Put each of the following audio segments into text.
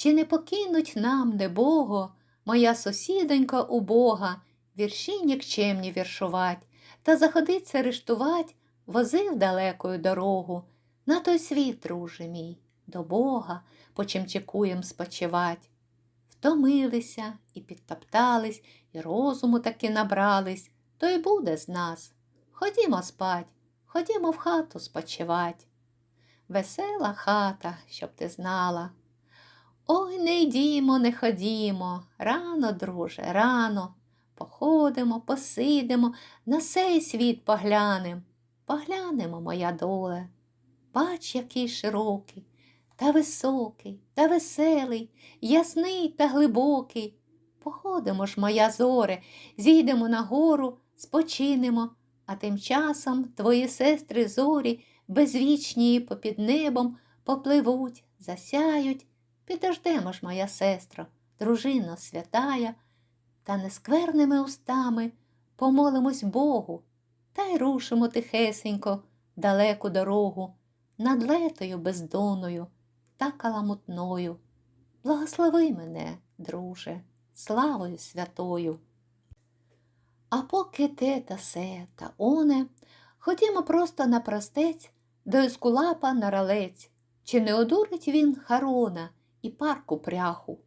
Чи не покинуть нам, небого, моя сусідонька убога, вірші нікчемні віршувать, та заходиться рештувать, возив далекою дорогу. На той світ, друже мій, до Бога, по чим чекуєм спочивать. Втомилися і підтоптались, і розуму таки набрались, то й буде з нас. Ходімо спать, ходімо в хату спочивать. Весела хата, щоб ти знала. Ой, не йдімо, не ходімо, рано, друже, рано. Походимо, посидимо, на сей світ поглянем. Поглянемо, моя доле. Бач, який широкий, та високий, та веселий, ясний та глибокий. Походимо ж, моя зоре, зійдемо на гору, спочинемо, а тим часом твої сестри зорі безвічні попід небом попливуть, засяють. Підождемо ж, моя сестро, дружино святая, та нескверними устами помолимось Богу, та й рушимо тихесенько далеку дорогу, над летою бездонною та каламутною. Благослови мене, друже, славою святою. А поки те та се та оне, ходімо просто на простець до Ескулапа на ралець, чи не одурить він Харона і парку пряху.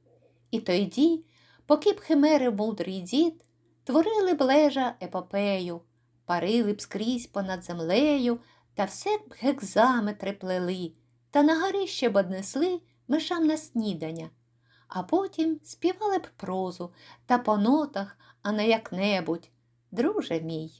І тоді, поки б химери мудрий дід, творили б лежа епопею, парили б скрізь понад землею, та все б гекзаметри плели, та на горище б однесли мишам на снідання, а потім співали б прозу та по нотах, а не як-небудь. Друже мій,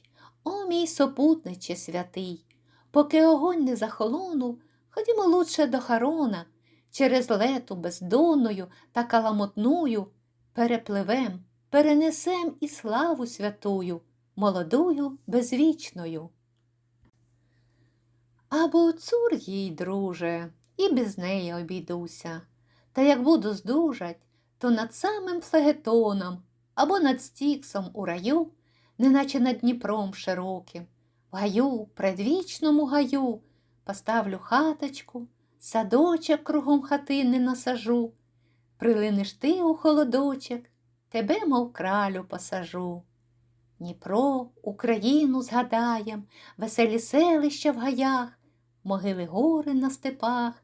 о мій сопутниче святий, поки огонь не захолонув, ходімо лучше до Харона, через лету бездонною та каламутною перепливем, перенесем і славу святую, молодую безвічною. Або цур їй, друже, і без неї обійдуся. Та як буду здужать, то над самим флегетоном або над стіксом у раю, неначе над Дніпром широким, в гаю, предвічному гаю, поставлю хаточку, садочок кругом хатини насажу, прилинеш ти у холодочок, тебе, мов кралю, посажу. Дніпро, Україну згадаєм, веселі селища в гаях, могили гори на степах,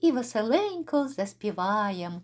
і веселенько заспіваєм.